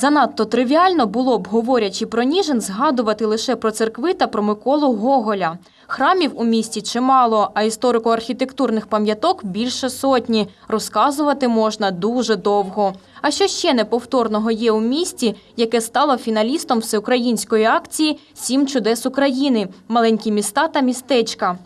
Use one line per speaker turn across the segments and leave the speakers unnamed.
Занадто тривіально було б, говорячи про Ніжин, згадувати лише про церкви та про Миколу Гоголя. Храмів у місті чимало, а історико-архітектурних пам'яток більше сотні. Розказувати можна дуже довго. А що ще неповторного є у місті, яке стало фіналістом всеукраїнської акції Сім чудес України маленькі міста та містечка.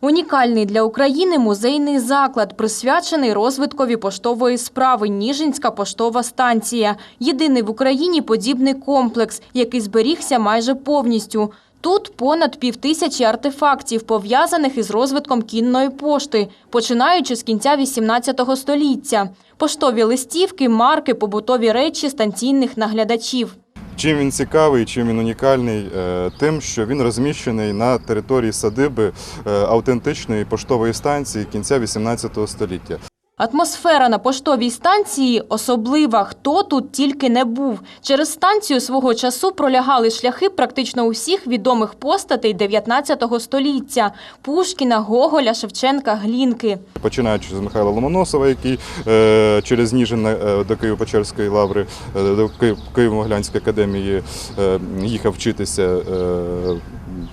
Унікальний для України музейний заклад, присвячений розвиткові поштової справи Ніжинська поштова станція. Єдиний в Україні подібний комплекс, який зберігся майже повністю. Тут понад півтисячі артефактів, пов'язаних із розвитком кінної пошти, починаючи з кінця XVIII століття. Поштові листівки, марки, побутові речі станційних наглядачів.
Чим він цікавий, чим він унікальний? Е, Тим, що він розміщений на території садиби е, автентичної поштової станції кінця XVIII століття.
Атмосфера на поштовій станції особлива, хто тут тільки не був. Через станцію свого часу пролягали шляхи практично усіх відомих постатей 19 століття – Пушкіна, Гоголя, Шевченка, Глінки.
Починаючи з Михайла Ломоносова, який е, через Ніжин е, до Києво-Печерської лаври, е, до Ки- Києво-Могилянської академії е, їхав вчитися,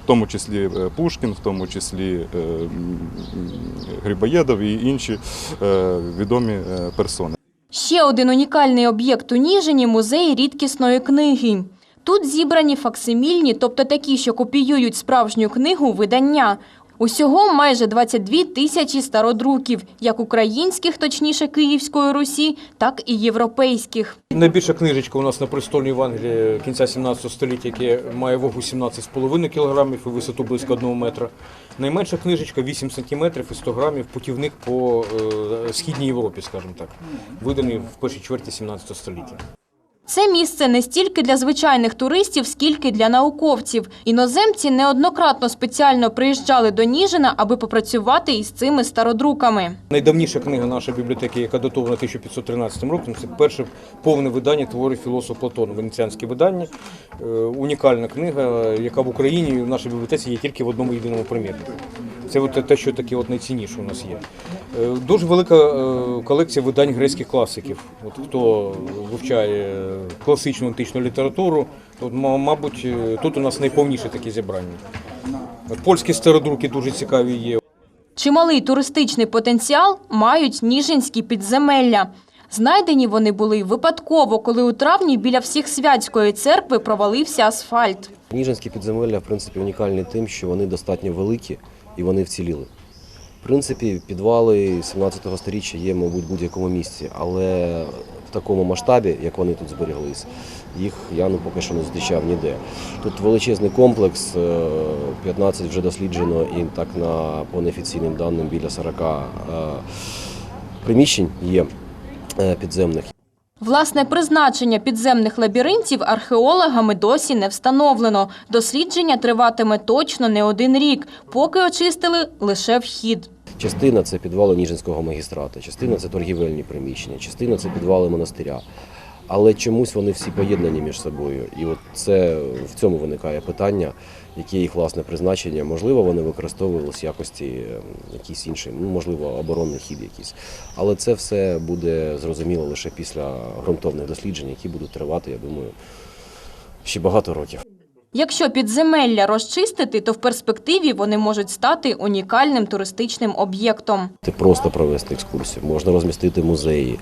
в тому числі е, Пушкін, в тому числі е, Грибоєдов і інші е, відомі персони.
Ще один унікальний об'єкт у Ніжині – музей рідкісної книги. Тут зібрані факсимільні, тобто такі, що копіюють справжню книгу, видання. Усього майже 22 тисячі стародруків, як українських, точніше Київської Русі, так і європейських.
Найбільша книжечка у нас на престольній Євангелії кінця 17 століття, яке має вагу 17,5 кг і висоту близько 1 метра. Найменша книжечка 8 см і 100 грамів, путівник по е, східній Європі, скажімо так, виданий в першій чверті 17 століття.
Це місце не стільки для звичайних туристів, скільки для науковців. Іноземці неоднократно спеціально приїжджали до Ніжина, аби попрацювати із цими стародруками.
Найдавніша книга нашої бібліотеки, яка датована 1513 роком, це перше повне видання творів філософа Платона, венеціанське видання. Е, Унікальна книга, яка в Україні в нашій бібліотеці є тільки в одному єдиному примірнику. Це от те, що таке от найцінніше у нас є. Е, Дуже велика е, колекція видань грецьких класиків. От хто вивчає класичну античну літературу, то, мабуть, е, тут у нас найповніше такі зібрання. Польські стародруки дуже цікаві є.
Чималий туристичний потенціал мають ніжинські підземелля. Знайдені вони були випадково, коли у травні біля всіх-святської церкви провалився асфальт.
Ніжинські підземелля, в принципі, унікальні тим, що вони достатньо великі і вони вціліли. Принципі, підвали 17 століття є, мабуть, в будь-якому місці, але в такому масштабі, як вони тут зберіглись, їх я ну, поки що не зустрічав ніде. Тут величезний комплекс, е, 15 вже досліджено, і так на по неофіційним даним біля 40 е, приміщень є е, підземних.
Власне призначення підземних лабіринтів археологами досі не встановлено. Дослідження триватиме точно не один рік, поки очистили лише вхід.
Частина це підвали Ніжинського магістрата, частина це торгівельні приміщення, частина це підвали монастиря. Але чомусь вони всі поєднані між собою. І от це в цьому виникає питання, яке їх власне призначення. Можливо, вони використовувалися якості е, якісь інші, ну можливо, оборонний хід якийсь. Але це все буде зрозуміло лише після ґрунтовних досліджень, які будуть тривати, я думаю, ще багато років.
Якщо підземелля розчистити, то в перспективі вони можуть стати унікальним туристичним об'єктом.
Це просто провести екскурсію, можна розмістити музеї,